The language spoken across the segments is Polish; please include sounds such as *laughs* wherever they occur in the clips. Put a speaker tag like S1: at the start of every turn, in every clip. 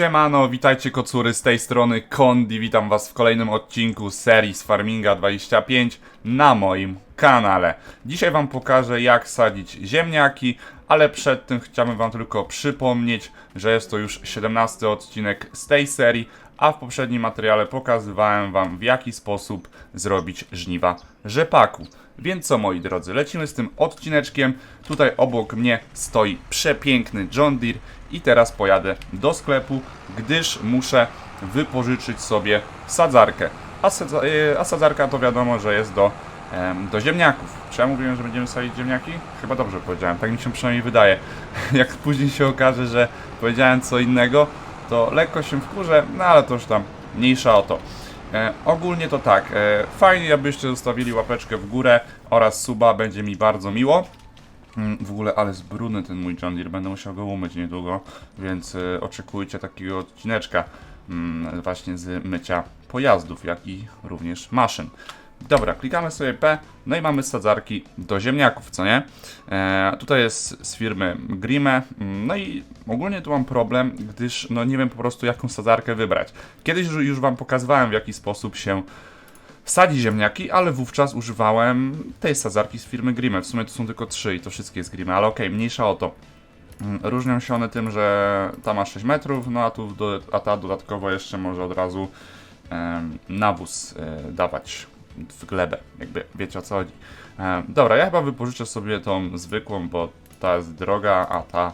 S1: Siemano, witajcie kocury z tej strony Kondi, witam was w kolejnym odcinku serii z Farminga 25 na moim kanale. Dzisiaj wam pokażę jak sadzić ziemniaki, ale przed tym chciałbym wam tylko przypomnieć, że jest to już 17 odcinek z tej serii, a w poprzednim materiale pokazywałem wam w jaki sposób zrobić żniwa rzepaku. Więc co moi drodzy, lecimy z tym odcineczkiem. Tutaj obok mnie stoi przepiękny John Deere i teraz pojadę do sklepu, gdyż muszę wypożyczyć sobie sadzarkę. A, sadza- e, a sadzarka to wiadomo, że jest do, em, do ziemniaków. Czy ja mówiłem, że będziemy sadzić ziemniaki? Chyba dobrze powiedziałem, tak mi się przynajmniej wydaje. *laughs* Jak później się okaże, że powiedziałem co innego, to lekko się wkurzę, no ale to już tam mniejsza o to. E, ogólnie to tak, e, fajnie abyście zostawili łapeczkę w górę oraz suba, będzie mi bardzo miło. Mm, W ogóle, ale jest brudny ten mój John Deere, będę musiał go umyć niedługo, więc e, oczekujcie takiego odcineczka mm, właśnie z mycia pojazdów, jak i również maszyn. Dobra, klikamy sobie P, no i mamy sadzarki do ziemniaków, co nie? E, tutaj jest z firmy Grime, mm, no i ogólnie tu mam problem, gdyż no nie wiem po prostu jaką sadzarkę wybrać. Kiedyś już- wam pokazywałem w jaki sposób się sadzi ziemniaki, ale wówczas używałem tej sadzarki z firmy Grimme. W sumie to są tylko trzy i to wszystkie z Grimme, ale okej, mniejsza o to. Mm, Różnią się one tym, że ta ma 6 metrów, no a, tu a ta dodatkowo jeszcze może od razu em, nawóz e, dawać w glebę, jakby wiecie o co chodzi. Em, dobra, ja chyba wypożyczę sobie tą zwykłą, bo ta jest droga, a ta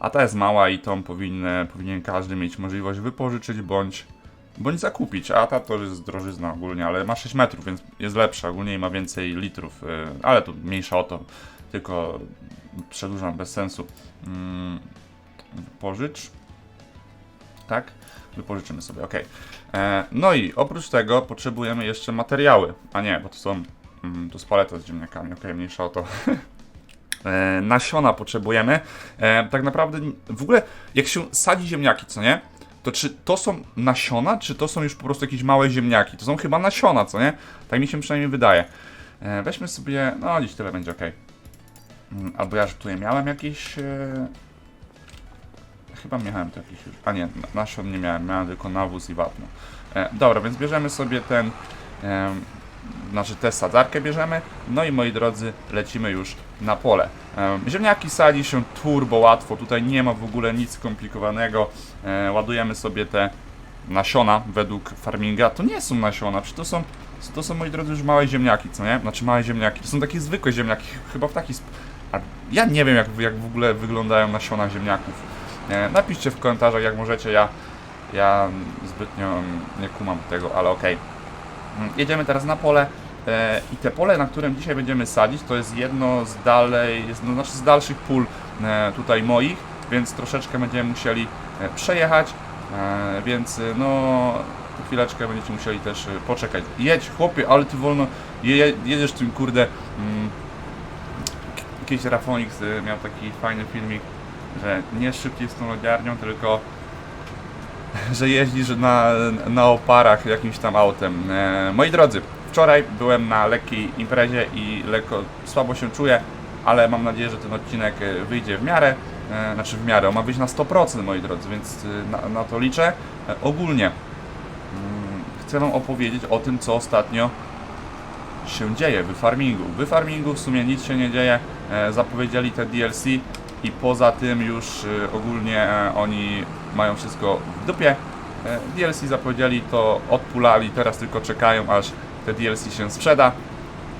S1: a ta jest mała i tą powinny, powinien każdy mieć możliwość wypożyczyć bądź bądź zakupić, a ta to jest drożyzna ogólnie, ale ma 6 metrów, więc jest lepsza ogólnie ma więcej litrów, y, ale tu mniejsza o to, tylko przedłużam bez sensu. Mm, Wypożycz. Tak? Wypożyczymy sobie, ok. No i oprócz tego potrzebujemy jeszcze materiały, a nie, bo to są, mm, to jest paleta z ziemniakami, ok, mniejsza o to. *laughs* E, nasiona potrzebujemy. E, tak naprawdę w ogóle jak się sadzi ziemniaki, co nie? To czy to są nasiona, czy to są już po prostu jakieś małe ziemniaki? To są chyba nasiona, co nie? Tak mi się przynajmniej wydaje. E, weźmy sobie, no dziś tyle będzie ok. Albo ja tutaj miałem jakieś... E... Chyba miałem to jakieś już... A nie, na- nasion nie miałem, miałem tylko nawóz i wapno. E, dobra, więc bierzemy sobie ten... E, znaczy tę sadzarkę bierzemy. No i moi drodzy, lecimy już na pole. Em, Ziemniaki sadzi się turbo łatwo, tutaj nie ma w ogóle nic skomplikowanego. E, ładujemy sobie te nasiona według farminga. To nie są nasiona, przecież to są, to są moi drodzy już małe ziemniaki, co nie? Znaczy małe ziemniaki, to są takie zwykłe ziemniaki, chyba w taki sp... A ja nie wiem jak, jak w ogóle wyglądają nasiona ziemniaków. Napiszcie w komentarzach jak możecie, ja, ja zbytnio nie kumam tego, ale okej. Mm, Jedziemy teraz na pole e, i te pole, na którym dzisiaj będziemy sadzić, to jest jedno z dalej, no, znaczy z dalszych pól e, tutaj moich, więc troszeczkę będziemy musieli e, przejechać, więc no chwileczkę będziecie musieli też poczekać. Jedź chłopie, ale ty wolno je, je- jedziesz tym kurde mm, Kiedyś Rafonix miał taki fajny filmik, że nie szybciej z tą lodziarnią, tylko *laughs* że jeździsz na, na oparach jakimś tam autem. E, moi drodzy, wczoraj byłem na lekkiej imprezie i lekko słabo się czuję, ale mam nadzieję, że ten odcinek e, wyjdzie w miarę, e, znaczy w miarę, on ma wyjść na 100% moi drodzy, więc na, na to liczę. Ogólnie mm, chcę Wam opowiedzieć o tym, co ostatnio się dzieje w farmingu. W farmingu w sumie nic się nie dzieje, zapowiedzieli te DLC i poza tym już e, ogólnie e, oni mają wszystko w dupie. E, DLC zapowiedzieli to, odpulali, teraz tylko czekają aż te DLC się sprzeda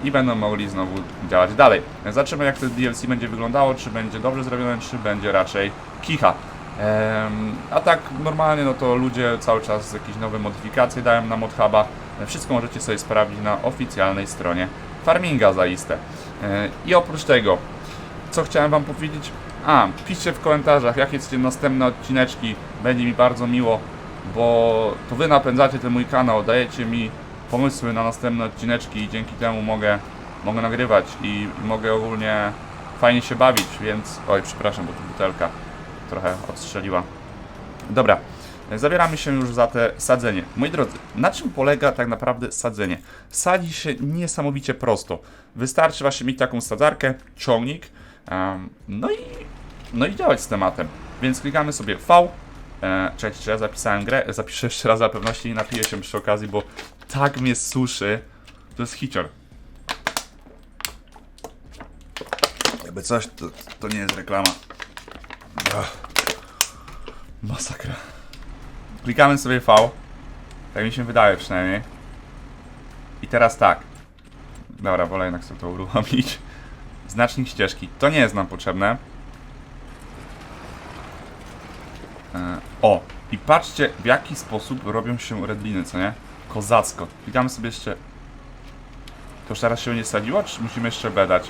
S1: i będą mogli znowu działać dalej. Zobaczymy jak to DLC będzie wyglądało, czy będzie dobrze zrobione, czy będzie raczej kicha. A tak normalnie no to ludzie cały czas jakieś nowe modyfikacje dają na ModHuba. Wszystko możecie sobie sprawdzić na oficjalnej stronie Farminga zaiste. I oprócz tego, co chciałem wam powiedzieć? A, piszcie w komentarzach, jakie chcecie następne odcineczki. Będzie mi bardzo miło, bo to wy napędzacie ten mój kanał, dajecie mi pomysły na następne odcineczki i dzięki temu mogę, mogę nagrywać i, mogę ogólnie fajnie się bawić, więc... Oj, przepraszam, bo tu butelka trochę odstrzeliła. Dobra, zabieramy się już za te sadzenie. Moi drodzy, na czym polega tak naprawdę sadzenie? Sadzi się niesamowicie prosto. Wystarczy właśnie mieć taką sadzarkę, ciągnik, no i no i działać z tematem. Więc klikamy sobie V E, czy ja zapisałem grę? Zapiszę jeszcze raz dla pewności i napiję się przy okazji, bo tak mnie suszy. To jest hicior. Jakby coś, to, to nie jest reklama. Ach. Masakra. Klikamy sobie V. Tak mi się wydaje przynajmniej. I teraz tak. Dobra, wolę jednak sobie to uruchomić. Znacznik ścieżki. To nie jest nam potrzebne. E, o! I patrzcie, w jaki sposób robią się redliny, co nie? Kozacko. Klikamy sobie jeszcze... To już teraz się nie sadziło, czy musimy jeszcze B dać?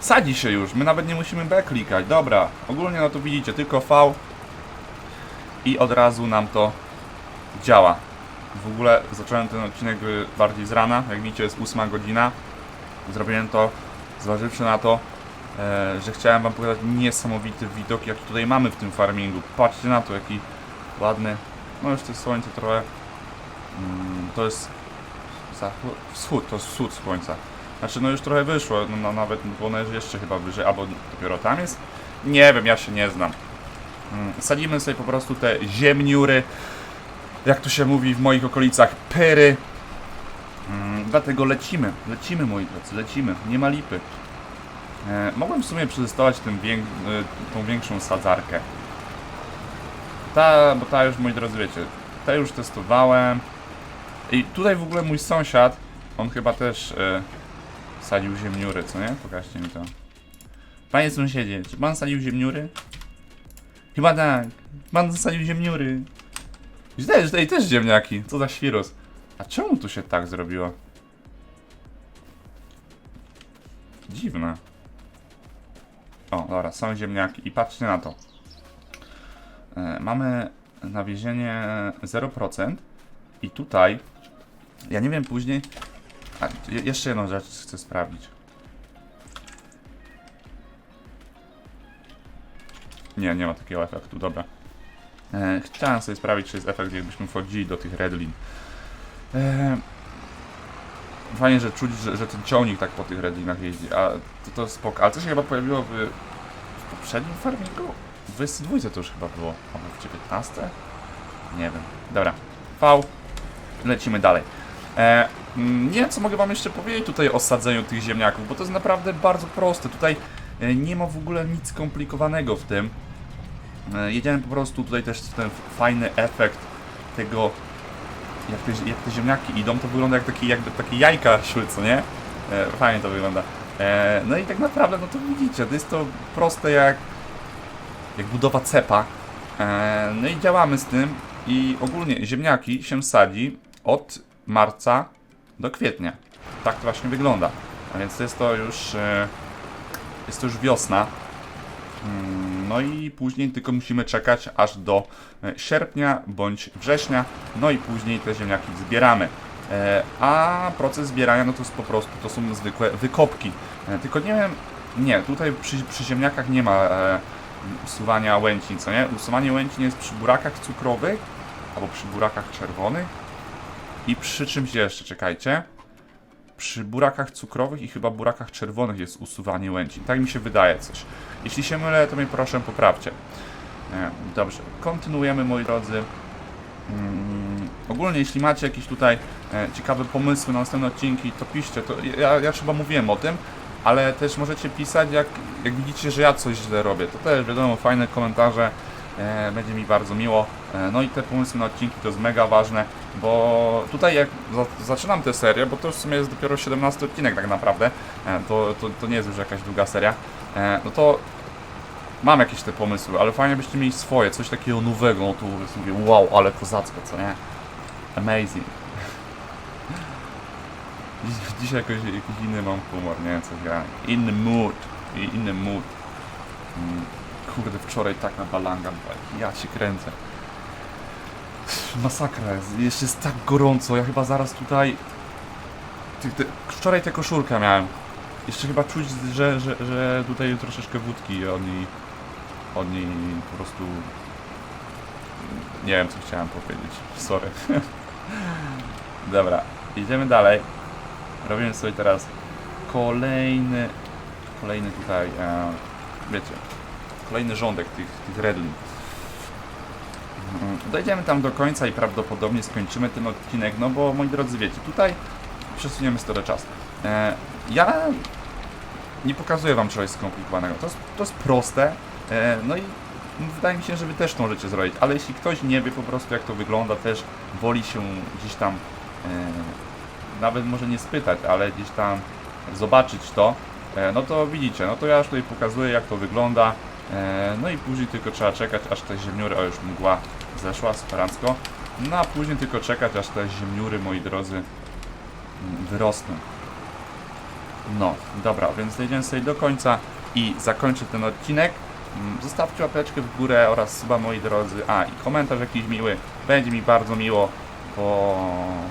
S1: Sadzi się już, my nawet nie musimy B klikać. Dobra, ogólnie no to widzicie, tylko V i od razu nam to działa. W ogóle zacząłem ten odcinek y, bardziej z rana, jak widzicie jest 8 godzina. Zrobiłem to zważywszy na to, e, że chciałem wam pokazać niesamowity widok, jaki tutaj mamy w tym farmingu. Patrzcie na to, jaki ładny. No już to jest słońce trochę. Mm, to jest zachód, wschód, to jest wschód słońca. Znaczy no już trochę wyszło, no, no nawet ono jest jeszcze chyba wyżej, albo dopiero tam jest. Nie wiem, ja się nie znam. Mm, Sadzimy sobie po prostu te ziemniury, jak to się mówi w moich okolicach, pyry. Dlatego lecimy, lecimy moi drodzy, lecimy, nie ma lipy. E, mogłem w sumie przetestować wiek, e, tą większą sadzarkę. Ta, bo ta już moi drodzy wiecie, ta już testowałem. I tutaj w ogóle mój sąsiad, on chyba też e, sadził ziemniury, co nie? Pokażcie mi to. Panie sąsiedzie, czy pan sadził ziemniury? Chyba tak. Pan sadził ziemniury. I Też, ej, też ziemniaki. Co za świrus. A czemu tu się tak zrobiło? Dziwne. O, dobra, są ziemniaki. I patrzcie na to. E, mamy nawiezienie 0%. I tutaj, ja nie wiem później. A, je- jeszcze jedną rzecz chcę sprawdzić. Nie, nie ma takiego efektu, dobra. E, chciałem sobie sprawdzić, czy jest efekt, jakbyśmy wchodzili do tych redlin. E, fajnie, że czuć, że, że ten ciągnik tak po tych redlinach jeździ, a to, to spoko. Ale to się chyba pojawiło w, w poprzednim farmingu? W 22 to już chyba było, albo w 19? Nie wiem. Dobra. V. Lecimy dalej. E, mm, nie wiem, co mogę wam jeszcze powiedzieć tutaj o sadzeniu tych ziemniaków, bo to jest naprawdę bardzo proste. Tutaj e, nie ma w ogóle nic skomplikowanego w tym. E, Jedziemy po prostu tutaj też ten fajny efekt tego, jak te, jak te ziemniaki idą, to wygląda jak takie, jakby takie jajka szły, co nie? E, fajnie to wygląda. E, no i tak naprawdę, no to widzicie, to jest to proste jak, jak budowa cepa. E, no i działamy z tym i ogólnie ziemniaki się sadzi od marca do kwietnia. Tak to właśnie wygląda. A więc jest to już, e, jest to już wiosna. Mm, No i później tylko musimy czekać aż do e, sierpnia bądź września, no i później te ziemniaki zbieramy. E, A proces zbierania no to jest po prostu, to są zwykłe wykopki. E, Tylko nie wiem, nie, tutaj przy, przy ziemniakach nie ma usuwania łęcin, co nie? Usuwanie łęcin jest przy burakach cukrowych, albo przy burakach czerwonych i przy czymś jeszcze, czekajcie. Przy burakach cukrowych i chyba burakach czerwonych jest usuwanie łęcin. Tak mi się wydaje coś. Jeśli się mylę, to mnie proszę poprawcie. E, Dobrze, kontynuujemy moi drodzy. Mm, ogólnie jeśli macie jakieś tutaj e, ciekawe pomysły na następne odcinki, to piszcie. To ja, ja chyba mówiłem o tym, ale też możecie pisać, jak, jak widzicie, że ja coś źle robię. To też wiadomo, fajne komentarze. E, będzie mi bardzo miło. E, no i te pomysły na odcinki to jest mega ważne, bo tutaj jak za, zaczynam tę serię, bo to już w sumie jest dopiero 17 odcinek tak naprawdę, e, to, to, to nie jest już jakaś długa seria, no to mam jakieś te pomysły, ale fajnie byście mieli swoje, coś takiego nowego, no tu mówię, wow, ale kozacko, co nie? Amazing. *laughs* Dziś- Dzisiaj jakoś, jakiś inny mam humor, nie? Coś ja, inny mood, inny mood. Mm, Kurde, wczoraj tak na balanga ja się kręcę. Masakra jest, jeszcze jest tak gorąco, ja chyba zaraz tutaj... Wczoraj tę koszulkę miałem. Jeszcze chyba czuć, że, że, że tutaj troszeczkę wódki od niej, od niej po prostu... Nie wiem, co chciałem powiedzieć. Sorry. *laughs* Dobra, idziemy dalej. Robimy sobie teraz kolejny, kolejny tutaj, e, wiecie, kolejny rządek tych, tych redlin. Mm, Dojdziemy tam do końca i prawdopodobnie skończymy ten odcinek, no bo moi drodzy wiecie, tutaj przesuniemy stole czas. E, ja nie pokazuję wam czegoś skomplikowanego, to jest, to jest proste, e, no i wydaje mi się, że wy też to możecie zrobić, ale jeśli ktoś nie wie po prostu jak to wygląda, też woli się gdzieś tam, e, nawet może nie spytać, ale gdzieś tam zobaczyć to, e, no to widzicie, no to ja już tutaj pokazuję jak to wygląda, no i później tylko trzeba czekać, aż te ziemniury, o już mgła zeszła, superancko, no a później tylko czekać, aż te ziemniury, moi drodzy, mm, wyrosną. No, dobra, więc dojdziemy sobie do końca i zakończę ten odcinek. Mm, Zostawcie łapeczkę w górę oraz suba moi drodzy. A i komentarz jakiś miły. Będzie mi bardzo miło, bo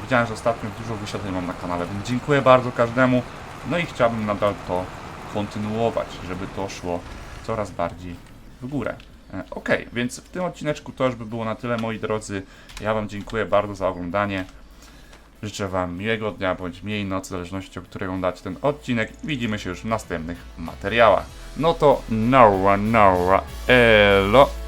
S1: widziałem, że ostatnio dużo wyświetleń mam na kanale, więc dziękuję bardzo każdemu. No i chciałbym nadal to kontynuować, żeby to szło coraz bardziej w górę. E, Okej, więc w tym odcineczku to już by było na tyle moi drodzy. Ja Wam dziękuję bardzo za oglądanie. Życzę Wam miłego dnia bądź miłej nocy, w zależności od której oglądacie ten odcinek. Widzimy się już w następnych materiałach. No to no, no, elo.